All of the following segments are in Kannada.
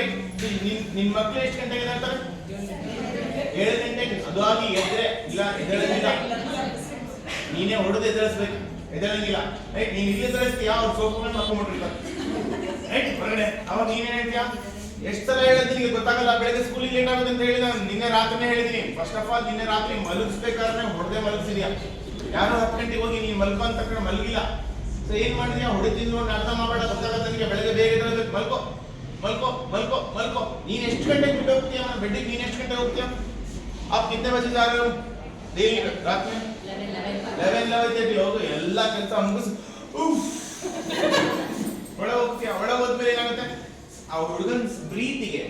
ಹೋಗ್ತಿರ್ತೀರ ನಿನ್ ನಿನ್ ಮಕ್ಳು ಎಷ್ಟು ಗಂಟೆಗೆ ಅಂತಾರೆ ಏಳು ಗಂಟೆಗೆ. ಅದು ಆಗಿ ಎದ್ರೆ, ಇಲ್ಲ, ಎದ್ದೇಳಂಗಿಲ್ಲ. ನೀನೇ ಹೊಡೆದು ಎದುರಿಸ್ಬೇಕು ಎದ್ದೇಳಂಗಿಲ್ಲ. ರೈಟ್ ನೀನ್ ಇಲ್ಲಿ ಎದುರಿಸ್ತೀಯ ಅವ್ರು ಸೋಪುಗಳನ್ನ ಮೇಲೆ ಮಕ್ಕೊಂಡ್ಬಿಟ್ಟಿರ್ತಾರೆ ರೈಟ್ ಹೊರಗಡೆ. ಅವಾಗ ನೀನೇನ್ ಹೇಳ್ತೀಯ? ಎಷ್ಟು ಸಲ ನಿನಗೆ ಗೊತ್ತಾಗಲ್ಲ. ಬೆಳಗ್ಗೆ ಸ್ಕೂಲಿಗೆ ಲೇಟ್ ಆಗುತ್ತೆ ಅಂತ ಹೇಳಿದ ನಿನ್ನೆ ರಾತ್ರಿನೇ ಹೇಳಿದೀನಿ. ಫಸ್ಟ್ ಆಫ್ ಆಲ್ ನಿನ್ನೆ ರಾತ್ರಿ ಮಲಗಿಸ್ಬೇಕಾದ್ರೆ ಹೊಡೆದೇ ಮಲಗಿಸಿದ್ಯಾ? ಯಾರು ಹತ್ತು ಗಂಟೆಗೆ ಹೋಗಿ ನೀನ್ ಮಲ್ಕೊ ಅಂತ ಮಲಗಿಲ್ಲ. ಸೊ ಏನ್ ಮಾಡಿದ್ಯಾ? ಹೊಡಿತಿದ್ರು ನೋಡಿ ಅರ್ಥ ಮಾಡಬೇಡ. ಗೊತ್ತಾಗತ್ತೆ ನಿನಗೆ ಬೆಳಗ್ಗೆ ಬೇಗ ಮಲ್ಕೋ. ಮಲ್ಕೋ ಮಲ್ಕೋ ಮಲ್ಕೋ ನೀನ್ ಎಷ್ಟು ಗಂಟೆಗೆ ಬಿಟ್ಟು ಹೋಗ್ತೀಯ ಬೆಡ್ಡಿಗೆ ನೀನ್ ಎಷ್ಟು ಗಂಟೆಗೆ ಹೋಗ್ತೀಯ आप कितने बजे जा रहे हो डेली रात में ಲೆವೆನ್ ಲೆವೆನ್ ತರ್ಟಿ ಹೋಗು ಎಲ್ಲ ಕೆಲಸ ಮುಗಿಸ್ ಉಫ್ ಒಳ ಹೋಗ್ತೀಯ ಒಳ ಹೋದ್ಮೇಲೆ ಏನಾಗುತ್ತೆ ಆ ಹುಡುಗನ್ ಪ್ರೀತಿಗೆ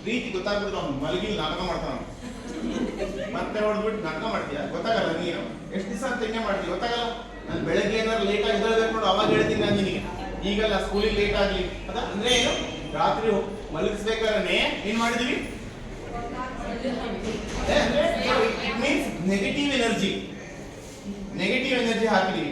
ಪ್ರೀತಿ ಗೊತ್ತಾಗ್ಬಿಟ್ಟು ಅವ್ನು ಮಲಗಿಲ್ ನಾಟಕ ಮಾಡ್ತಾನ ಮತ್ತೆ ಹೊಡೆದ್ಬಿಟ್ಟು ನಾಟಕ ಮಾಡ್ತೀಯ ಗೊತ್ತಾಗಲ್ಲ ನೀನು ಎಷ್ಟು ದಿವಸ ಅಂತ ಹಿಂಗೆ ಮಾಡ್ತೀಯ ಗೊತ್ತಾಗಲ್ಲ ನಾನು ಬೆಳಗ್ಗೆ ಏನಾದ್ರು ಲೇಟ್ ಆಗಿ ಹೇಳ್ಬೇಕು ನೋಡು ಅವಾಗ ಹೇಳ್ತೀನಿ ನಾನು ನಿನಗೆ ಈಗಲ್ಲ ಸ್ಕೂಲಿಗೆ ಲೇಟ್ ಆಗ್ಲಿ ಅದ ಅಂದ್ರೆ ಏನು रात्रि मलग्स नेगेटिव एनर्जी नेगेटिव एनर्जी हाकी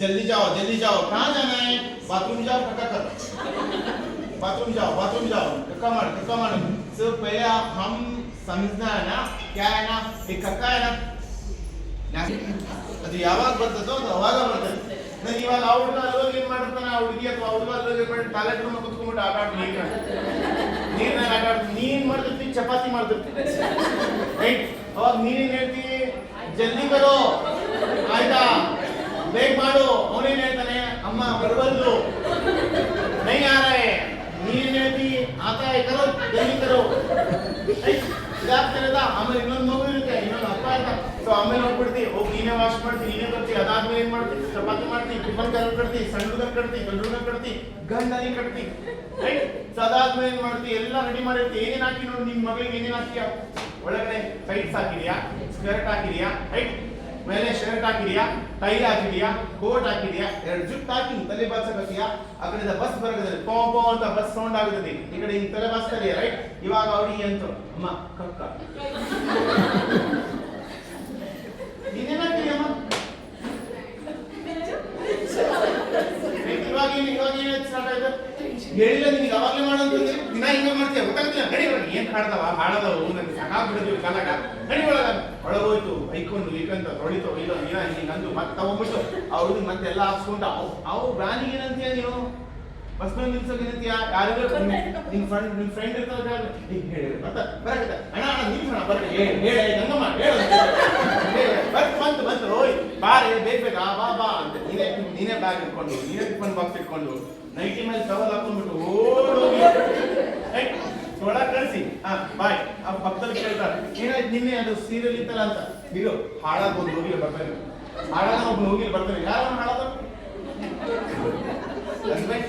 जल्दी जाओ जल्दी जाओ कहा जाना है बाथरूम जाओ पक्का करो बाथरूम जाओ बाथरूम जाओ कक्का मारो कक्का मारो सिर्फ़ पहले हम समझना है ना क्या है ना एक कक्का है ना ಅದು ಯಾವಾಗ ಬರ್ತದೋ ಅದು ಅವಾಗ ಬರ್ತದೆ. ನಾನು ಇವಾಗ ಆ ಹುಡುಗ ಅಲ್ಲೋಗಿ ಏನ್ ಮಾಡಿರ್ತಾನೆ ಆ ಹುಡುಗಿ ಅಥವಾ ಹುಡುಗ ಅಲ್ಲೋಗಿ ಮಾಡಿ ಟಾಯ್ಲೆಟ್ ರೂಮ್ ಕುತ್ಕೊಂಡ್ಬಿಟ್ಟು ಆಟ ಆಡ್ತೀನಿ ನೀರ್ನಾಗ ಆಟ ಆಡ್ತೀನಿ. ನೀನ್ ಮಾಡ್ತಿರ್ತಿ, ಚಪಾತಿ ಮಾಡ್ತಿರ್ತೀನಿ. ರೈಟ್ ಅವಾಗ ನೀನೇನ್ ಹೇಳ್ತಿ? ಜಲ್ದಿ ಬರೋ. ಆಯ್ತಾ? ಬೇಗ ಮಾಡು. ಅವನೇನ್ ಹೇಳ್ತಾನೆ? ಅಮ್ಮ ಬರಬಲ್ದು ನೈ ಆ ರಹೆ ನೀನೇನ್ ಹೇಳ್ತಿ ಆತಾ ಹೈ ಕರೋ ಜಲ್ದಿ ಕರೋ ರೈಟ್ ಇದಾಗ್ತಿರೋದ ಆಮೇಲೆ ಇನ್ನೊಂದು ಮಗು ಇರುತ್ತೆ ಇನ್ನೊಂದು ಅಪ್ಪ ಇರ್ತ ಸೊ ಆಮೇಲೆ ಹೋಗ್ಬಿಡ್ತಿ ಹೋಗಿ ನೀನೇ ವಾಶ್ ಮಾಡ್ತಿ ನೀನೇ ಬರ್ತಿ ಅದಾದ್ಮೇಲೆ ಏನ್ ಮಾಡ್ತಿ ಕಟ್ತಿ ಸಣ್ಣ ಕಟ್ತಿ ಹುಡುಗನ್ ಕಟ್ತಿ ಗಂಡನಿ ಕಟ್ತಿ. ರೈಟ್ ಸೊ ಅದಾದ್ಮೇಲೆ ಏನ್ ಮಾಡ್ತಿ? ಎಲ್ಲ ರೆಡಿ ಮಾಡಿರ್ತಿ. ಏನೇನ್ ಹಾಕಿ ನೋಡಿ, ನಿಮ್ ಮಗಳಿಗೆ ಏನೇನ್ ಹಾಕಿಯ ಒಳಗಡೆ ಟೈಟ್ಸ್ ಹಾಕಿದ್ಯಾ? ಸ್ಕರ್ಟ್ ಹಾಕಿದ್ಯಾ? ರೈಟ್ ಮೇಲೆ ಶರ್ಟ್ ಹಾಕಿದ್ಯಾ? ಟೈ ಹಾಕಿದ್ಯಾ? ಕೋಟ್ ಹಾಕಿದ್ಯಾ? ಎರಡು ಜುಟ್ ಹಾಕಿ ತಲೆ ಬಾಚಕತ್ತೀಯಾ ಆ ಬಸ್ ಬರಗದಲ್ಲಿ ಪೋ ಪೋ ಅಂತ ಬಸ್ ಸೌಂಡ್ ಆಗುತ್ತದೆ. ಈ ಕಡೆ ಹಿಂಗ್ ತಲೆ ಬಾಚ್ತಾರೆ ರೈಟ್ ಇವಾಗ ಅವ್ರಿಗೆ ಅಂತ. ಅಮ್ಮ, ಕಕ್ಕ ನೀನೇನಾಗ್ತೀಯ ಅಮ್ಮ ಅವಾಗಲೇ ಮಾಡಂತಂದ್ರೆ ದಿನ ಹಿಂಗ ಮಾಡ್ತೀಯ? ಗೊತ್ತಾಗ್ತಿಲ್ಲ. ಒಳಗೆ ಏನ್ ಹಾಡ್ದವ ಹಾಡದವು ನನಗೆ ಸಾಕಾಗ್ಬಿಡಿದ್ವಿ ಕಾಲಾಗ ನಡಿ ಒಳಗ. ಒಳಗೋಯ್ತು. ಐಕೊಂಡು ಈಕಂತ ತೊಳಿತು ಇಲ್ಲ ನೀನ ಹಿಂಗೆ ನಂದು. ಮತ್ತೆ ತಗೊಂಡ್ಬಿಟ್ಟು ಅವ್ರಿಗೆ ಹುಡುಗಿ ಮತ್ತೆ ಎಲ್ಲ ಹಾಕ್ಸ್ಕೊಂಡ ಅವು ಅವು ಬ್ಯಾನಿಗೆ ಏನಂತೀಯ ನೀನು? ಬಸ್ ಮೇಲೆ ನಿಲ್ಸೋಕೆ ನಿಂತಿಯ ಯಾರಿಗೂ ನಿನ್ ಫ್ರೆಂಡ್ ನಿನ್ ಫ್ರೆಂಡ್ ಇರ್ತಾವ ಹೇಳಿ ಬರ್ತ ಬರಕತ್ತ. ಅಣ್ಣ ಅಣ್ಣ ನಿಲ್ಸೋಣ ಬರ್ರಿ. ಹೇಳಿ ಹೇಳಿ ಗಂಗಮ್ಮ ಹೇಳು ಬಂತು ಬಂತು ಬಂತು. ಓಯ್ ಬಾರೆ ಬೇಗ ಬೇಗ ಬಾ ಬಾ ಅಂತ. ನೀನೇ ನೀನೇ ಬ್ಯಾಗ್ ಇಟ್ಕೊಂಡು ನೀನೇ ಟಿಫನ್ ಬಾಕ್ಸ್ ಇಟ್ಕೊಂಡು ನೈಟಿ ಮೇಲೆ ಟವಲ್ ಹಾಕೊಂಡ್ಬಿಟ್ಟು ಓಡೋಗಿ ಒಳಗ್ ಕಳಿಸಿ. ಹಾ ಬಾಯ್. ಆ ಭಕ್ತರು ಕೇಳ್ತಾರೆ. ಏನಾಯ್ತು ನಿನ್ನೆ ಅದು ಸೀರಿಯಲ್ ಇತ್ತಲ್ಲ ಅಂತ. ಇದು ಹಾಳಾಗ ಒಂದು ಹೋಗಿಲ್ಲ ಬರ್ತಾರೆ ಹಾಳಾಗ ಒಬ್ಬ ಹೋಗಿಲ್ಲ ಬರ್ತಾರೆ ಯಾರು ಹಾಳಾದ ಹಸ್ಬೆಂಡ್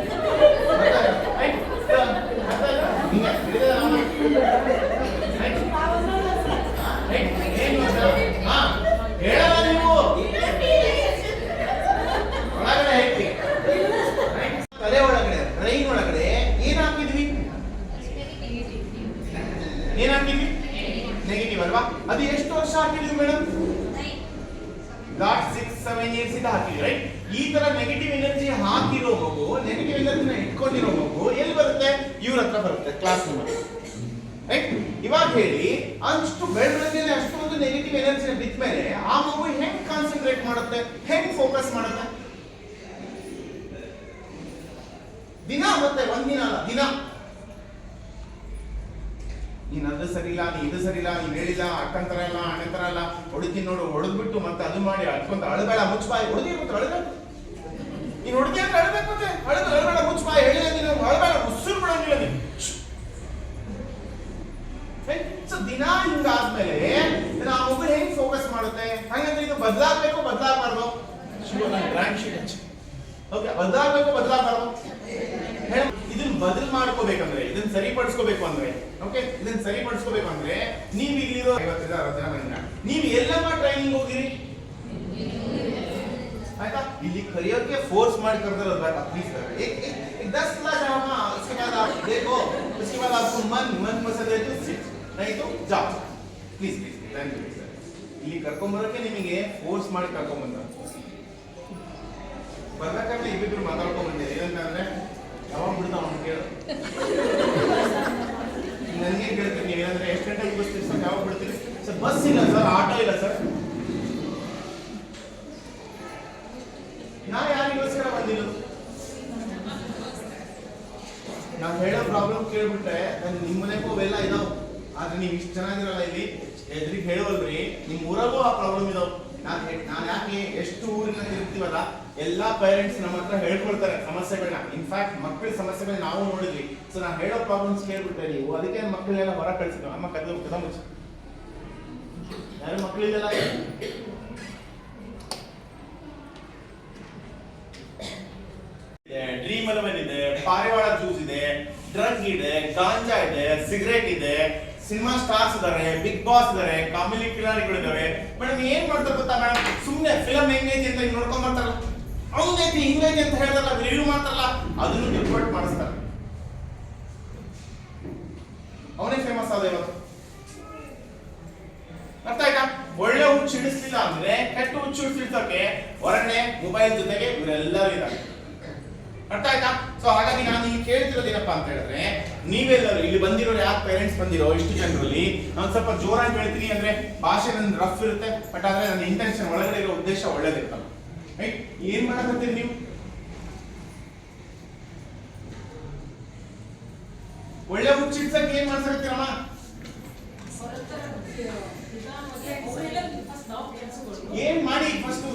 ಇವ್ರ ಹತ್ರ ಬರುತ್ತೆ ಕ್ಲಾಸ್ ರೂಮ್ ರೈಟ್ ಇವಾಗ ಹೇಳಿ, ಅಷ್ಟು ಬೆಳಗ್ಗೆ ಅಷ್ಟೊಂದು ನೆಗೆಟಿವ್ ಎನರ್ಜಿ ಬಿದ್ದ ಮೇಲೆ ಆ ಮಗು ಹೆಂಗ್ ಕಾನ್ಸಂಟ್ರೇಟ್ ಮಾಡುತ್ತೆ, ಹೆಂಗ್ ಫೋಕಸ್ ಮಾಡುತ್ತೆ? ದಿನ ಮತ್ತೆ ಒಂದಿನ ಅಲ್ಲ, ದಿನ. ನೀನ್ ಅದು ಸರಿ ಇಲ್ಲ ನೀ ಇದು ಸರಿ ಇಲ್ಲ ನೀನ್ ಹೇಳಿಲ್ಲ ಅಕ್ಕಂತರ ತರ ಇಲ್ಲ, ಅಣ್ಣನ್ ತರ ಇಲ್ಲ, ಹೊಡಿತೀನಿ ನೋಡು, ಹೊಡೆದ್ಬಿಟ್ಟು ಮತ್ತೆ ಅದು ಮಾಡಿ ಅಡ್ಕೊಂತ ಅಳಬೇಡ ಮುಚ್ಚಬಾಯಿ ಹೊಡೆದಿ ಮತ್ತೆ ಅಳಬೇಡ ನೀನ್ ಹುಡುಗಿ ಅಂದ್ರೆ ಅಳಬೇಕು ಮತ್ತೆ ಅಳದು ಅಳಬೇಡ ಬಾ ಹೇಳಿದೆ ನೀನು. ಅಳಬೇಡ ಉಸಿರು ಬಿಡಂಗಿಲ್ಲ ನೀನು. ಸೊ ದಿನ ಹಿಂಗಾದ್ಮೇಲೆ ಆ ಮಗು ಹೆಂಗ್ ಫೋಕಸ್ ಮಾಡುತ್ತೆ? ಹಂಗಂದ್ರೆ ಇದು ಬದಲಾಗಬೇಕು, ಬದಲಾಗಬಾರ್ದು. ಓಕೆ ಬದಲಾಗಬೇಕು, ಬದಲಾಗಬಾರ್ದು. ಇದನ್ನ ಬದಲ್ ಮಾಡ್ಕೋಬೇಕಂದ್ರೆ, ಇದನ್ನ ಸರಿಪಡಿಸ್ಕೋಬೇಕು ಅಂದ್ರೆ ಓಕೆ ಇದನ್ನ ಸರಿಪಡಿಸ್ಕೋಬೇಕು ಅಂದ್ರೆ ನೀವು ಇಲ್ಲಿರೋ ಐವತ್ತರಿಂದ ಅರವತ್ತು ಜನ ನೀವು ಎಲ್ಲಮ್ಮ ಟ್ರೈನಿಂಗ್ ಹೋಗಿರಿ ಆಯ್ತಾ ಇಲ್ಲಿ ಕರಿಯೋಕೆ ಫೋರ್ಸ್ ಮಾಡಿ ಕರೆದಿರೋದು ಬೇಡ ಪ್ಲೀಸ್ एक एक एक दस क्लास जाओ ना उसके बाद आप देखो उसके बाद आपको मन मन पसंद है तो सिट नहीं तो जाओ please please thank you sir ಇಲ್ಲಿ ಕರ್ಕೊಂಬರೋಕೆ ನಿಮಗೆ ಫೋರ್ಸ್ ಮಾಡಿ ಕರ್ಕೊಂಬಂದ ಬರ್ಬೇಕಾದ್ರೆ ಇಬ್ಬಿಬ್ರು ಮಾತಾಡ್ಕೊಂಡ್ ಬಂದಿದೆ ಏನಂತಂದ್ರೆ ಯಾವಾಗ ಬಿಡ್ತಾವ ಅವ್ನು ಕೇಳು ನನಗೆ ಕೇಳ್ತೀನಿ ನೀವೇನಂದ್ರೆ ಎಷ್ಟು ಗಂಟೆಗೆ ಬರ್ತೀರಿ ಸರ್ ಯಾವಾಗ ಬಿಡ್ತೀರಿ ಸರ್ ಬಸ್ ಇಲ್ಲ ಸರ್ ಆಟೋ ಇಲ್ಲ ಸರ್ ನಾವು ಹೇಳೋ ಪ್ರಾಬ್ಲಮ್ ಕೇಳ್ಬಿಟ್ರೆ ನಾನು ನಿಮ್ಮ ಮನೆಗೂ ಅವೆಲ್ಲ ಇದಾವ್. ಆದ್ರೆ ನೀವು ಇಷ್ಟು ಚೆನ್ನಾಗಿರಲ್ಲ ಇಲ್ಲಿ. ಎದ್ರಿಗೆ ಹೇಳೋಲ್ರಿ ನಿಮ್ಮ ಊರಾಗೂ ಆ ಪ್ರಾಬ್ಲಮ್ ಇದಾವ್. ನಾನು ನಾನು ಯಾಕೆ ಎಷ್ಟು ಊರಿನಲ್ಲಿ ಇರ್ತೀವಲ್ಲ, ಎಲ್ಲಾ ಪೇರೆಂಟ್ಸ್ ನಮ್ಮ ಹತ್ರ ಹೇಳ್ಕೊಳ್ತಾರೆ ಸಮಸ್ಯೆಗಳನ್ನ ಇನ್ಫ್ಯಾಕ್ಟ್ ಮಕ್ಕಳ ಸಮಸ್ಯೆಗಳನ್ನ ನಾವು ನೋಡಿದ್ವಿ. ಸೊ ನಾನು ಹೇಳೋ ಪ್ರಾಬ್ಲಮ್ಸ್ ಕೇಳ್ಬಿಟ್ಟೆ ನೀವು, ಅದಕ್ಕೆ ಮಕ್ಕಳೆಲ್ಲ ಹೊರ ಕಳ್ಸಿದ್ರು ನಮ್ಮ ಕದ ಕದ ಮುಚ್ಚ? ಯಾರು ಮಕ್ಕಳಿದೆಲ್ಲ ಡ್ರೀಮ್ ಎಲೆವೆನ್ ಇದೆ, ಪಾರಿವಾಳ ಜ್ಯೂಸ್ ಇದೆ ಡ್ರಗ್ ಇದೆ ಗಾಂಜಾ ಇದೆ ಸಿಗರೇಟ್ ಇದೆ ಸಿನಿಮಾ ಸ್ಟಾರ್ಸ್ ಇದಾರೆ ಬಿಗ್ ಬಾಸ್ ಇದಾರೆ ಕಾಮಿಲಿ ಕಿಲಾರಿಗಳು ಇದಾವೆ ಮೇಡಮ್ ಏನ್ ಮಾಡ್ತಾರೆ ಗೊತ್ತಾ ಮೇಡಮ್ ಸುಮ್ನೆ ಫಿಲಮ್ ಹೆಂಗೈತಿ ಅಂತ ನೋಡ್ಕೊಂಡ್ ಬರ್ತಾರಲ್ಲ. ಹಂಗೈತಿ ಹಿಂಗೈತಿ ಅಂತ ಹೇಳ್ತಾರಲ್ಲ ರಿವ್ಯೂ ಮಾಡ್ತಾರಲ್ಲ, ಅದನ್ನು ರಿಪೋರ್ಟ್ ಮಾಡಿಸ್ತಾರೆ. ಅವನೇ ಫೇಮಸ್ ಆದ ಇವತ್ತು. ಅರ್ಥ ಆಯ್ತಾ? ಒಳ್ಳೆ ಹುಚ್ಚು ಹಿಡಿಸ್ಲಿಲ್ಲ ಅಂದ್ರೆ ಕೆಟ್ಟ ಹುಚ್ಚು ಹಿಡಿಸೋಕೆ ಹೊರಗಡೆ ಮೊಬೈಲ್ ಜೊತೆಗೆ ಇವರೆಲ್ಲರೂ ಇದ್ದಾರೆ. ಅರ್ಥ ಆಯ್ತಾ ಸೊ ಹಾಗಾಗಿ ನಾನು ಈಗ ಕೇಳ್ತಿರೋದು ಏನಪ್ಪ ಅಂತ ಹೇಳಿದ್ರೆ ನೀವೆಲ್ಲರೂ ಇಲ್ಲಿ ಬಂದಿರೋ ಯಾಕೆ ಪೇರೆಂಟ್ಸ್ ಬಂದಿರೋ ಇಷ್ಟು ಜನರಲ್ಲಿ ನಾನು ಸ್ವಲ್ಪ ಜೋರಾಗಿ ಹೇಳ್ತೀನಿ ಅಂದ್ರೆ ಭಾಷೆ ನನ್ನ ರಫ್ ಇರುತ್ತೆ ಬಟ್ ಆದ್ರೆ ನನ್ನ ಇಂಟೆನ್ಷನ್ ಒಳಗಡೆ ಇರೋ ಉದ್ದೇಶ ಒಳ್ಳೇದಿರ್ತಲ್ಲ ರೈಟ್ ಏನ್ ಮಾಡಕತ್ತೀರಿ ನೀವು? ಒಳ್ಳೆ ಮುಚ್ಚಿಡ್ಸಕ್ ಏನ್ ಮಾಡ್ಸಕತ್ತೀರಮ್ಮ? ಏನ್ ಮಾಡಿ ಫಸ್ಟ್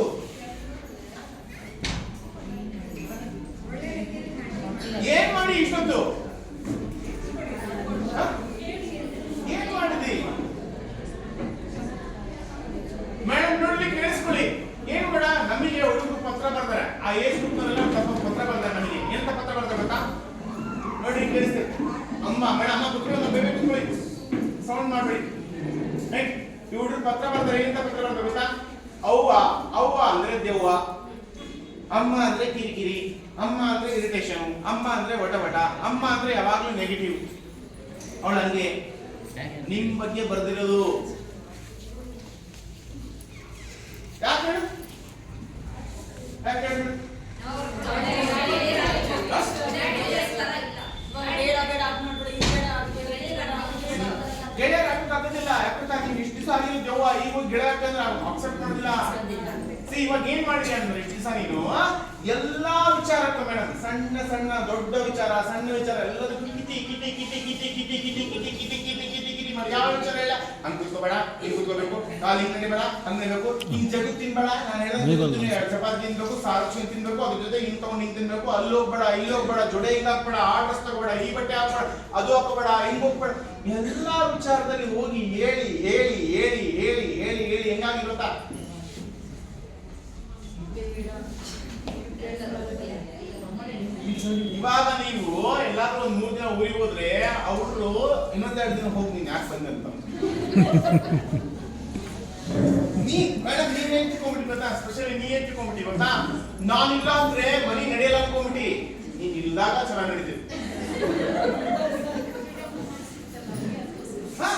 ಏನ್ ಮಾಡಿ ಇಷ್ಟೊತ್ತು? ಕಾಲ್ ಹಿಂಗ್ ನಡಿಬೇಡ ಹಂಗ್ ನಡಿಬೇಕು ಹಿಂಗ್ ತಿನ್ಬೇಡ ನಾನು ಹೇಳೋದು ಚಪಾತಿ ತಿನ್ಬೇಕು ಸಾರು ಚೂರು ತಿನ್ಬೇಕು ಅದ್ರ ಜೊತೆ ಹಿಂಗ್ ತಗೊಂಡ್ ಹಿಂಗ್ ತಿನ್ಬೇಕು. ಅಲ್ಲಿ ಹೋಗ್ಬೇಡ ಇಲ್ಲಿ ಹೋಗ್ಬೇಡ ಜೊಡೆ ಹಿಂಗ್ ಹಾಕ್ಬೇಡ ಆ ಡ್ರೆಸ್ ತಗೋಬೇಡ ಈ ಬಟ್ಟೆ ಹಾಕ್ಬೇಡ ಅದು ಹಾಕೋಬೇಡ ಹಿಂಗ್ ಹೋಗ್ಬೇಡ. ಎಲ್ಲಾ ವಿಚಾರದಲ್ಲಿ ಹೋಗಿ ಹೇಳಿ ಹೇಳಿ ಹೇಳಿ ಹೇಳಿ ಹೇಳಿ ಹೇಳಿ ಹೆಂಗಾಗಿ ಗೊತ್ತಾ ಇವಾಗ ನೀವು ಎಲ್ಲಾದ್ರೂ ಒಂದ್ ಮೂರ್ ದಿನ ಊರಿಗೆ ಹೋದ್ರೆ ಅವರು ಇನ್ನೊಂದೆರಡು ದಿನ ಹೋಗಿ ನೀನ್ ಯಾಕೆ ಬಂದೆ ಅಂತ. ನೀ ಮೇಡಮ್ ನೀವ್ ಏನ್ ತಿಳ್ಕೊಂಬಿಟ್ಟಿ ಗೊತ್ತಾ ಸ್ಪೆಷಲಿ ನೀ ಏನ್ ತಿಳ್ಕೊಂಬಿಟ್ಟಿ ಗೊತ್ತಾ? ನಾನಿಲ್ಲ ಅಂದ್ರೆ ಮನಿ ನಡೆಯಲ್ಲ ಅನ್ಕೊಂಬಿಟ್ಟಿ ನೀನ್ ಇಲ್ದಾಗ ಚೆನ್ನಾಗಿ ನಡೀತಿತ್ತು ಹಾ,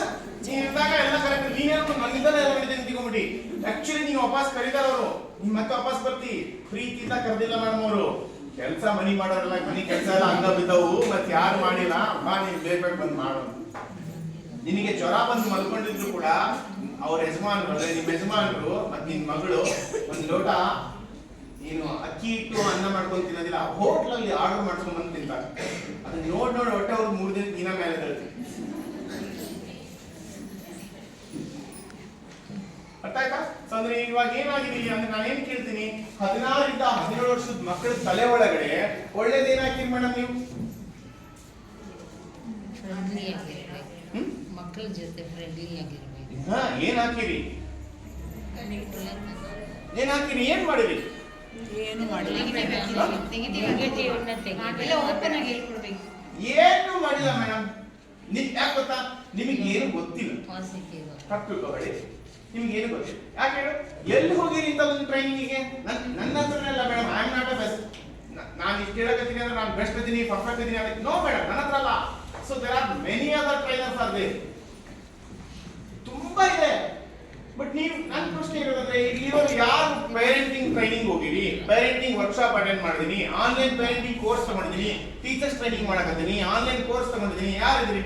ನೀನ್ ಇದ್ದಾಗ ಎಲ್ಲ ಕರೆಕ್ಟ್ ನೀನ್ ಹೇಳ್ಕೊಂಡು ನನ್ನಿಂದಲೇ ಎಲ್ಲ ನಡೀತಿದೆ ತಿಳ್ಕೊಂಬಿಟ್ಟಿ ಆಕ್ಚುಲಿ ನೀವು ವಾಪಸ್ ಕರೀತಾರ ಅವರು. ನೀನ್ ಮತ್ತೆ ವಾಪಸ್ ಬರ್ತಿ. ಪ್ರೀತಿಯಿಂದ ಕರೆದಿಲ್ಲ ಮೇಡಮ್ ಅವರು. ಕೆಲಸ ಮನಿ ಮಾಡೋರಲ್ಲ ಮನಿ ಕೆಲಸ ಎಲ್ಲ ಹಂಗ ಮತ್ತೆ ಯಾರು ಮಾಡಿಲ್ಲ. ಬಾ ನೀನ್ ಬೇಗ ಬಂದ್ ಮಾಡು. ನಿನಗೆ ಜ್ವರ ಬಂದು ಮಲ್ಕೊಂಡಿದ್ರು ಕೂಡ ಅವ್ರ ಯಜಮಾನ್ ಅಂದ್ರೆ ನಿಮ್ಮ ಯಜಮಾನರು ಮತ್ ನಿನ್ ಮಗಳು ಒಂದ್ ಲೋಟ ನೀನು ಅಕ್ಕಿ ಇಟ್ಟು ಅನ್ನ ಮಾಡ್ಕೊಂಡ್ ತಿನ್ನೋದಿಲ್ಲ ಹೋಟ್ಲಲ್ಲಿ ಆರ್ಡರ್ ಮಾಡ್ಕೊಂಡ್ ಬಂದು ತಿಂತಾರೆ ಅದನ್ನ ನೋಡ್ ನೋಡಿ ಹೊಟ್ಟೆ ಅವ್ರು ಮೂರ್ ದಿನ ದಿನ ಮೇಲೆ ತಳ್ತಿ ಅರ್ಥ ಆಯ್ತಾ? ಸೊ ಅಂದ್ರೆ ಇವಾಗ ಏನಾಗಿದೆ ಅಂದ್ರೆ ನಾನು ಏನ್ ಕೇಳ್ತೀನಿ ಹದಿನಾರರಿಂದ ಹದಿನೇಳು ವರ್ಷದ ಮಕ್ಕಳ ತಲೆ ಒಳಗಡೆ ಒಳ್ಳೇದೇನ್ ಹಾಕಿರಿ ಮೇಡಮ್ ನೀವು? ಮಕ್ಕಳ ಜೊತೆ ಫ್ರೆಂಡ್ಲಿ ಆಗಿರ್ಬೇಕು ಹಾ ಏನ್ ಹಾಕಿರಿ? ಏನ್ ಹಾಕಿರಿ? ಏನ್ ಮಾಡಿರಿ? ಏನು ಏನು ಮಾಡಿಲ್ಲ ಮೇಡಮ್ ನಿಮ್ ಯಾಕೆ ಗೊತ್ತಾ? ನಿಮಗೆ ಏನು ಗೊತ್ತಿಲ್ಲ. ಪಾಸಿಟಿವ್ ತಪ್ಪು ತಿಳ್ಕೊಬೇಡಿ ನಿಮ್ಗೆ ಏನು ಗೊತ್ತಿಲ್ಲ. ಯಾಕೆ ಹೇಳು? ಎಲ್ಲಿ ಹೋಗಿರಿ ಅಂತ ಒಂದು ಟ್ರೈನಿಂಗಿಗೆ ನನ್ ನನ್ನ ಹತ್ರನೇ ಅಲ್ಲ madam I am not a best ನಾನು ಇಷ್ಟು ಹೇಳಕತ್ತೀನಿ ಅಂದ್ರೆ ನಾನು ಬೆಸ್ಟ್ ಇದ್ದೀನಿ ಪರ್ಫೆಕ್ಟ್ ಇದ್ದೀನಿ ಅದಕ್ಕೆ ನೋ ಮೇಡಮ್ ನನ್ನ ಹತ್ರ ಅಲ್ಲ. So there are many other trainers are there ತುಂಬಾ ಇದೆ. ಬಟ್ ನೀವು ನನ್ನ ಪ್ರಶ್ನೆ ಇರೋದಂದ್ರೆ ಇಲ್ಲಿರೋ ಯಾರು ಪೇರೆಂಟಿಂಗ್ ಟ್ರೈನಿಂಗ್ ಹೋಗಿರಿ? ಪೇರೆಂಟಿಂಗ್ ವರ್ಕ್ಶಾಪ್ ಅಟೆಂಡ್ ಮಾಡಿದೀನಿ ಆನ್ಲೈನ್ ಪೇರೆಂಟಿಂಗ್ ಕೋರ್ಸ್ ತಗೊಂಡಿದ್ದೀನಿ ಟೀಚರ್ಸ್ ಟ್ರೈನಿಂಗ್ ಮಾಡಕತ್ತೀನಿ ಆನ್ಲೈನ್ ಕೋರ್ಸ್ ತಗೊಂಡಿದ್ದೀನಿ ಯಾರಿದ್ರಿ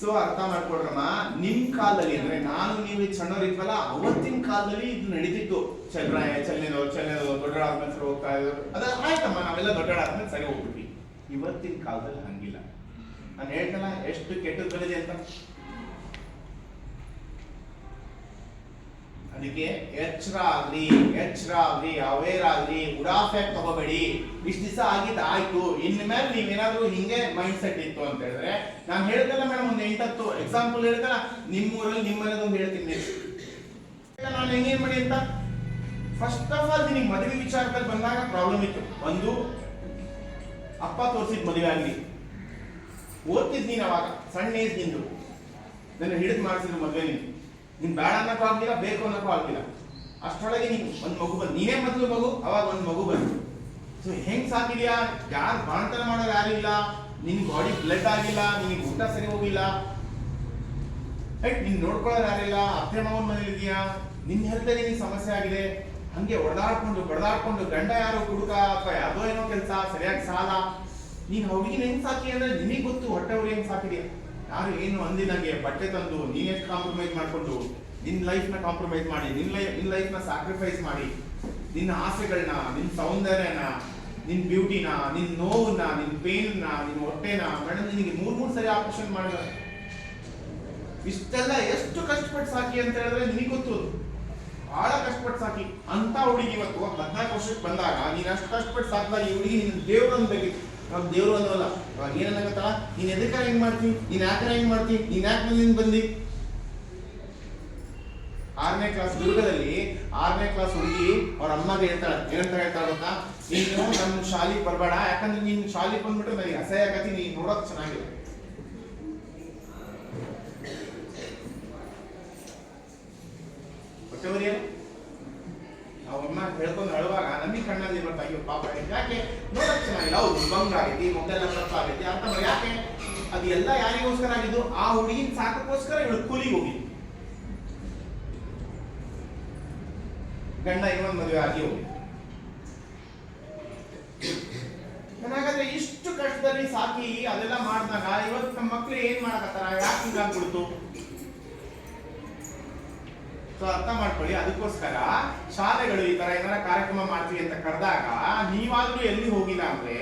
ಸೊ ಅರ್ಥ ಮಾಡ್ಕೊಡ್ರಮ್ಮ ನಿಮ್ ಕಾಲದಲ್ಲಿ ಅಂದ್ರೆ ನಾನು ನೀವು ಸಣ್ಣವರಿದ್ವಲ್ಲ ಅವತ್ತಿನ ಕಾಲದಲ್ಲಿ ಇದು ನಡೀತಿತ್ತು. ಚಲ್ರಾಯ ಚಲ್ನೆದೋ ಚಲ್ನೆದೋ ದೊಡ್ಡ ಹೋಗ್ತಾ ಇದ್ರು. ಅದ ಆಯ್ತಮ್ಮ, ನಾವೆಲ್ಲ ದೊಡ್ಡಡಾದ್ಮೇಲೆ ಸರಿ ಹೋಗ್ಬಿಟ್ವಿ. ಇವತ್ತಿನ ಕಾಲದಲ್ಲಿ ಹಂಗಿಲ್ಲ. ನಾನು ಹೇಳ್ತಲ್ಲ ಎಷ್ಟು ಕೆಟ್ಟದ್ದು ಬಂದಿದೆ ಅಂತ? ಅದಕ್ಕೆ ಎಚ್ಚರ ಆಗ್ಲಿ ಎಚ್ಚರ ಆಗ್ಲಿ ಅವೇರ್ ಆಗ್ಲಿ ಉಡಾಫೆಕ್ಟ್ ತಗೋಬೇಡಿ. ಇಷ್ಟು ದಿವಸ ಆಗಿದ್ ಆಯ್ತು. ಇನ್ಮೇಲೆ ನೀವೇನಾದ್ರೂ ಹಿಂಗೆ ಮೈಂಡ್ ಸೆಟ್ ಇತ್ತು ಅಂತ ಹೇಳಿದ್ರೆ, ನಾನು ಹೇಳ್ತಲ್ಲ ಮೇಡಮ್ ಒಂದು ಎಂಟತ್ತು ಎಕ್ಸಾಂಪಲ್ ನಿಮ್ಮ ನಿಮ್ಮೂರಲ್ಲಿ ನಿಮ್ಮನೇದು ಒಂದು ಹೇಳ್ತೀನಿ. ನಾನು ಹೆಂಗೇನ್ ಮಾಡಿ ಅಂತ? ಫಸ್ಟ್ ಆಫ್ ಆಲ್ ನಿನಗೆ ಮದುವೆ ವಿಚಾರದಲ್ಲಿ ಬಂದಾಗ ಪ್ರಾಬ್ಲಮ್ ಇತ್ತು. ಒಂದು, ಅಪ್ಪ ತೋರಿಸಿದ ಮದುವೆ ಆಗ್ಲಿ. ಓದ್ತಿದ್ ಅವಾಗ. ಸಣ್ಣ ಏಜ್ ನಿಂದು. ನನ್ನ ಹಿಡಿದು ಮಾಡಿಸಿದ್ರು ಮದುವೆ ನೀನು. ನೀನ್ ಬೇಡ ಅನ್ನಕ್ಕೂ ಆಗ್ತಿಲ್ಲ ಬೇಕು ಅನ್ನಕ್ಕೂ ಆಗ್ತಿಲ್ಲ ಅಷ್ಟರೊಳಗೆ ನೀನು ಒಂದು ಮಗು ಬಂದು ನೀನೇ ಮೊದಲು ಮಗು, ಅವಾಗ ಒಂದು ಮಗು ಬಂತು ಸೊ ಹೆಂಗ್ ಸಾಕಿದ್ಯಾ ಯಾರು ಬಾಣತನ ಮಾಡೋರು ಯಾರಿಲ್ಲ ನಿನ್ ಬಾಡಿ ಬ್ಲಡ್ ಆಗಿಲ್ಲ, ನಿನಗೆ ಊಟ ಸರಿ ಹೋಗಿಲ್ಲ. ರೈಟ್ ನೀನ್ ನೋಡ್ಕೊಳ್ಳೋರು ಯಾರಿಲ್ಲ ಅತ್ತೆ ಮನೇಲಿದೆಯಾ ನಿನ್ನ ಹೆಲ್ತಲ್ಲಿ ನಿನ್ ಸಮಸ್ಯೆ ಆಗಿದೆ. ಹಂಗೆ ಹೊಡೆದಾಡ್ಕೊಂಡು ಬಡದಾಡ್ಕೊಂಡು ಗಂಡ ಯಾರೋ ಹುಡುಕ ಅಥವಾ ಯಾವುದೋ ಏನೋ ಕೆಲಸ, ಸರಿಯಾಗಿ ಸಾಲ. ನೀನ್ ಅವ್ರಿಗೆ ಹೆಂಗ್ ಸಾಕಿ ಅಂದ್ರೆ ನಿನಗೆ ಗೊತ್ತು, ಹೊಟ್ಟೆ ಅವ್ರು ಹೆಂಗ್ ಸಾಕಿದ್ಯಾ ಯಾರು ಏನು ಅಂದಿನಾಗೆ ಬಟ್ಟೆ ತಂದು ನೀನೇ ಕಾಂಪ್ರಮೈಸ್ ಮಾಡಿಕೊಂಡು ನಿನ್ನ ಲೈಫ್ನ ಕಾಂಪ್ರಮೈಸ್ ಮಾಡಿ ನಿನ್ನ ಲೈಫ್ ನಿನ್ ಲೈಫ್ನ ಸ್ಯಾಕ್ರಿಫೈಸ್ ಮಾಡಿ, ನಿನ್ನ ಆಸೆಗಳನ್ನ ನಿನ್ನ ಸೌಂದರ್ಯನ ನಿನ್ನ ಬ್ಯೂಟಿನ ನಿನ್ನ ನೋವನ್ನ ನಿನ್ನ ಪೇನ್ನ ನಿನ್ನ ಹೊಟ್ಟೆನ ಮೇಡಮ್ ನಿನಗೆ ಮೂರು ಮೂರು ಸರಿ ಆಪರೇಷನ್ ಮಾಡಿದ್ದಾರೆ. ಇಷ್ಟೆಲ್ಲ ಎಷ್ಟು ಕಷ್ಟಪಟ್ಟು ಸಾಕಿ ಅಂತ ಹೇಳಿದ್ರೆ ನಿನಗೆ ಗೊತ್ತು. ಬಹಳ ಕಷ್ಟಪಟ್ಟು ಸಾಕಿ. ಅಂತ ಹುಡುಗಿ ಇವತ್ತು ಹದಿನಾಲ್ಕು ವರ್ಷಕ್ಕೆ ಬಂದಾಗ ನೀನು ಅಷ್ಟು ಕಷ್ಟಪಟ್ಟು ಸಾಕಿದಾಗ ಈ ಹುಡುಗಿ ನಿನ್ನ ದೇವ್ರು ಅನ್ಬೇಕಿತ್ತು ನಾವು ದೇವ್ರು ಅನ್ನೋಲ್ಲ ಅವಾಗ ಏನನ್ನಾಗತ್ತಲ್ಲ ನೀನ್ ಎದಕ್ಕ ಹೆಂಗ್ ಮಾಡ್ತಿ? ನೀನ್ ಯಾಕರ ಹೆಂಗ್ ಮಾಡ್ತಿ? ನೀನ್ ಯಾಕೆ ನಿನ್ ಬಂದಿ? ಆರನೇ ಕ್ಲಾಸ್ ದುರ್ಗದಲ್ಲಿ ಆರನೇ ಕ್ಲಾಸ್ ಹುಡುಗಿ ಅವ್ರ ಅಮ್ಮಗೆ ಹೇಳ್ತಾಳೆ, ಏನಂತ ಹೇಳ್ತಾಳೆ ಗೊತ್ತಾ? ನೀನು ನಮ್ಮ ಶಾಲೆಗೆ ಬರಬೇಡ, ಯಾಕಂದ್ರೆ ನೀನ್ ಶಾಲೆಗೆ ಬಂದ್ಬಿಟ್ರೆ ನನಗೆ ಅಸಹ್ಯ ಆಗತಿ, ನೀನ್ ನೋಡೋಕ್ ಚೆನ್ನಾಗಿಲ್ಲ. ಹೊಟ್ಟೆವರಿಯ ಅವನ್ನ ಹೇಳ್ಕೊಂಡು ಅಳುವಾಗ ನಮಗೆ ಕಣ್ಣಲ್ಲಿ ಬರ್ತಾ ಅಯ್ಯೋ ಪಾಪ ಯಾಕೆ? ನೋಡಕ್ ಚೆನ್ನಾಗಿಲ್ಲ. ಹೌದು ಭಂಗ ಆಗೈತಿ, ಮೊದಲೆಲ್ಲ ತಪ್ಪ ಆಗೈತಿ ಅಂತ ಯಾಕೆ? ಅದು ಎಲ್ಲ ಯಾರಿಗೋಸ್ಕರ ಆಗಿದ್ದು? ಆ ಹುಡುಗಿನ ಸಾಕಕ್ಕೋಸ್ಕರ ಇವಳು ಕೂಲಿಗೆ ಹೋಗಿ ಗಂಡ ಇವನ್ ಮದುವೆ ಆಗಿ ಹೋಗಿ ಹಾಗಾದ್ರೆ ಇಷ್ಟು ಕಷ್ಟದಲ್ಲಿ ಸಾಕಿ ಅದೆಲ್ಲ ಮಾಡಿದಾಗ ಇವತ್ತು ನಮ್ಮ ಮಕ್ಳು ಏನ್ ಮಾಡಕತ್ತಾರ? ಯಾಕೆ ಹಿಂಗಾಗ್ಬಿಡ್ತು ಸೊ ಅರ್ಥ ಮಾಡ್ಕೊಳ್ಳಿ, ಅದಕ್ಕೋಸ್ಕರ ಶಾಲೆಗಳು ಈ ತರ ಏನಾರ ಕಾರ್ಯಕ್ರಮ ಮಾಡ್ತೀವಿ ಅಂತ ಕರೆದಾಗ ನೀವಾದ್ರೂ ಎಲ್ಲಿ ಹೋಗಿಲ್ಲ ಅಂದ್ರೆ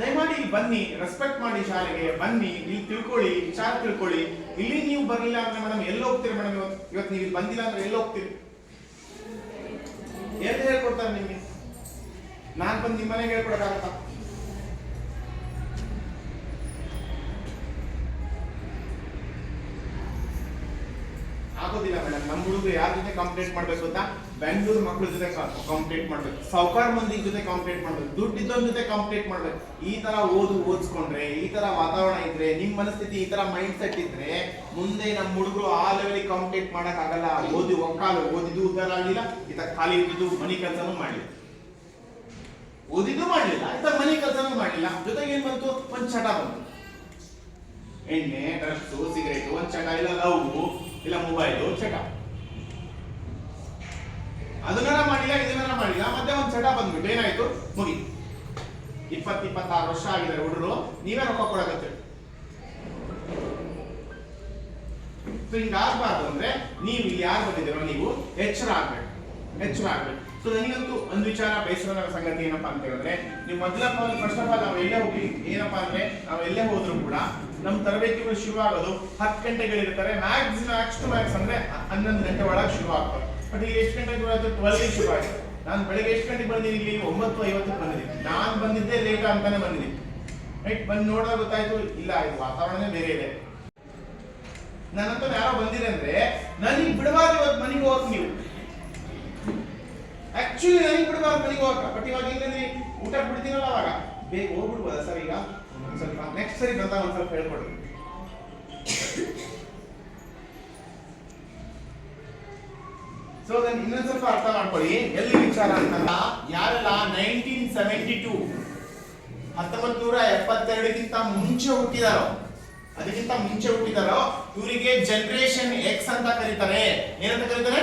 ದಯಮಾಡಿ ಇಲ್ಲಿ ಬನ್ನಿ ರೆಸ್ಪೆಕ್ಟ್ ಮಾಡಿ ಶಾಲೆಗೆ, ಬನ್ನಿ, ಇಲ್ಲಿ ತಿಳ್ಕೊಳ್ಳಿ, ವಿಚಾರ ತಿಳ್ಕೊಳ್ಳಿ. ಇಲ್ಲಿ ನೀವು ಬರಲಿಲ್ಲ ಅಂದ್ರೆ ಮೇಡಮ್ ಎಲ್ಲಿ ಹೋಗ್ತೀರಿ ಮೇಡಮ್ ಇವತ್ತು ಇವತ್ತು ನೀವು ಬಂದಿಲ್ಲ ಅಂದ್ರೆ ಎಲ್ಲಿ ಹೋಗ್ತೀರಿ? ಎಲ್ಲಿ ಹೇಳ್ಕೊಡ್ತಾರೆ ನಿಮಗೆ. ನಾನು ಬಂದು ನಿಮ್ಮ ಮನೆಗೆ ಹೇಳ್ಕೊಡಕ್ಕಾಗತ್ತಾ? ಆಗೋದಿಲ್ಲ ಮೇಡಮ್ ನಮ್ಮ ಹುಡುಗರು ಯಾರ ಜೊತೆ ಕಂಪ್ಲೇಂಟ್ ಮಾಡ್ಬೇಕು ಅಂತ ಬೆಂಗಳೂರು ಮಕ್ಕಳ ಜೊತೆ ಕಂಪ್ಲೇಂಟ್ ಮಾಡ್ಬೇಕು. ಸಾವುಕಾರ ಮಂದಿ ಜೊತೆ ಕಂಪ್ಲೇಂಟ್ ಮಾಡ್ಬೇಕು. ದುಡ್ಡಿದ್ದವ್ರ ಜೊತೆ ಕಂಪ್ಲೀಟ್ ಮಾಡ್ಬೇಕು. ಈ ತರ ಓದು ಓದಿಸ್ಕೊಂಡ್ರೆ, ಈ ತರ ವಾತಾವರಣ ಇದ್ರೆ, ನಿಮ್ ಮನಸ್ಥಿತಿ ಈ ತರ ಮೈಂಡ್ ಸೆಟ್ ಇದ್ರೆ, ಮುಂದೆ ನಮ್ಮ ಹುಡುಗರು ಆ ಲೆವೆಲ್ ಕಂಪ್ಲೇಂಟ್ ಮಾಡಕ್ ಆಗಲ್ಲ. ಓದಿ ಒಕ್ಕಾಲು ಓದಿದ್ದು ಉದ್ದಾರ ಆಗಿಲ್ಲ ಈತ ಖಾಲಿ ಇದ್ದಿದ್ದು ಮನಿ ಕೆಲಸನೂ ಮಾಡಿಲ್ಲ ಓದಿದ್ದು ಮಾಡಲಿಲ್ಲ ಈತ ಮನಿ ಕೆಲಸನೂ ಮಾಡಲಿಲ್ಲ. ಜೊತೆಗೆ ಏನ್ ಬಂತು? ಒಂದ್ ಚಟ ಬಂತು. ಎಣ್ಣೆ, ಡ್ರಗ್ಸು, ಸಿಗರೇಟ್, ಒಂದ್ ಚಟ ಇಲ್ಲ, ಲವ್. ಇಲ್ಲ ಮೊಬೈಲು ಚಟ ಅದನ್ನೆಲ್ಲ ಮಾಡಿಲ್ಲ, ಇದನ್ನೆಲ್ಲ ಮಾಡಿಲ್ಲ. ಮತ್ತೆ ಒಂದು ಚಟ ಬಂದ್ಬಿಟ್ಟು ಏನಾಯ್ತು? ಮುಗಿ. ಇಪ್ಪತ್ ಇಪ್ಪತ್ತಾರು ವರ್ಷ ಆಗಿದ್ದಾರೆ ಹುಡುಗರು ನೀವೇ ರೊಕ್ಕ ಕೊಡಕತ್ತೆ ಹಿಂಗಾಗ್ಬಾರ್ದು ಅಂದ್ರೆ, ನೀವು ಇಲ್ಲಿ ಯಾರು ಬಂದಿದ್ದೀರೋ ನೀವು, ಎಚ್ಚರ ಆಗ್ಬೇಕು. ಎಚ್ಚರ ಆಗ್ಬೇಕು. ಸೊ ನನಗಂತೂ ಒಂದು ವಿಚಾರ ಬೇಸರದ ಸಂಗತಿ ಏನಪ್ಪಾ ಅಂತ ಹೇಳಿದ್ರೆ, ನೀವು ಮೊದಲ ಫಸ್ಟ್ ಆಫ್ ಆಲ್ ನಾವು ಎಲ್ಲೇ ಹೋಗಿ, ಏನಪ್ಪಾ ಅಂದ್ರೆ ನಾವು ಎಲ್ಲೇ ಹೋದ್ರು ಕೂಡ ನಮ್ಮ ತರಬೇತಿಗಳು ಶುರು ಆಗೋದು ಹತ್ತು ಗಂಟೆಗಳಿರ್ತಾರೆ ಮ್ಯಾಕ್ಸ್ ಮ್ಯಾಕ್ಸ್ ಟು ಮ್ಯಾಕ್ಸ್ ಅಂದ್ರೆ ಹನ್ನೊಂದು ಗಂಟೆ ಒಳಗೆ ಶುರು ಬಟ್ ಈಗ ಎಷ್ಟು ಗಂಟೆಗೆ ಬರೋದು ಟ್ವೆಲ್ಗೆ ಶುರು ಆಗಿದೆ ನಾನು ಬೆಳಗ್ಗೆ ಎಷ್ಟು ಗಂಟೆಗೆ ಬಂದಿದ್ದೀನಿ ಇಲ್ಲಿ? ಒಂಬತ್ತು ಐವತ್ತಕ್ಕೆ ಬಂದಿದ್ದೀನಿ. ನಾನು ಬಂದಿದ್ದೆ ಲೇಟ್ ಅಂತಾನೆ ಬಂದಿದ್ದೀನಿ. ರೈಟ್ ಬಂದು ನೋಡಿದಾಗ ಗೊತ್ತಾಯ್ತು, ಇಲ್ಲ, ಇದು ವಾತಾವರಣನೇ ಬೇರೆ ಇದೆ. ನನ್ನಂತ ಯಾರೋ ಬಂದಿರಂದ್ರೆ ನನಗೆ ಬಿಡಬಾರ್ದು ಮನೆಗೆ ಹೋಗಿ ನೀವು. ಆಕ್ಚುಲಿ ನನಗೆ ಬಿಡಬಾರ್ದು ಮನೆಗೆ ಹೋಗಕ್ಕೆ ಬಟ್ ಇವಾಗ ಏನಂದ್ರೆ ಊಟ ಬಿಡ್ತೀನಲ್ಲ ಅವಾಗ. ಬೇಗ ಹೋಗ್ಬಿಡ್ಬೋದಾ ಸರ್ ಈಗ? ಸ್ವಲ್ಪ ನೆಕ್ಸ್ಟ್ ಸರಿ ಬಂದಾಗ ಒಂದು ಸ್ವಲ್ಪ ಹೇಳ್ಕೊಡ್ರಿ ಸೊ ಅದನ್ನ ಇನ್ನೊಂದ್ ಸ್ವಲ್ಪ ಅರ್ಥ ಮಾಡ್ಕೊಳ್ಳಿ. ಎಲ್ಲಿ ವಿಚಾರ ಅಂತಲ್ಲ ಯಾರೆಲ್ಲ ನೈನ್ಟೀನ್ ಸೆವೆಂಟಿ ಟೂ ಹತ್ತೊಂಬತ್ತು ನೂರ ಎಪ್ಪತ್ತೆರಡಕ್ಕಿಂತ ಮುಂಚೆ ಹುಟ್ಟಿದಾರೋ, ಅದಕ್ಕಿಂತ ಮುಂಚೆ ಹುಟ್ಟಿದಾರೋ, ಇವರಿಗೆ ಜನರೇಷನ್ ಎಕ್ಸ್ ಅಂತ ಕರೀತಾರೆ. ಏನಂತ ಕರೀತಾರೆ?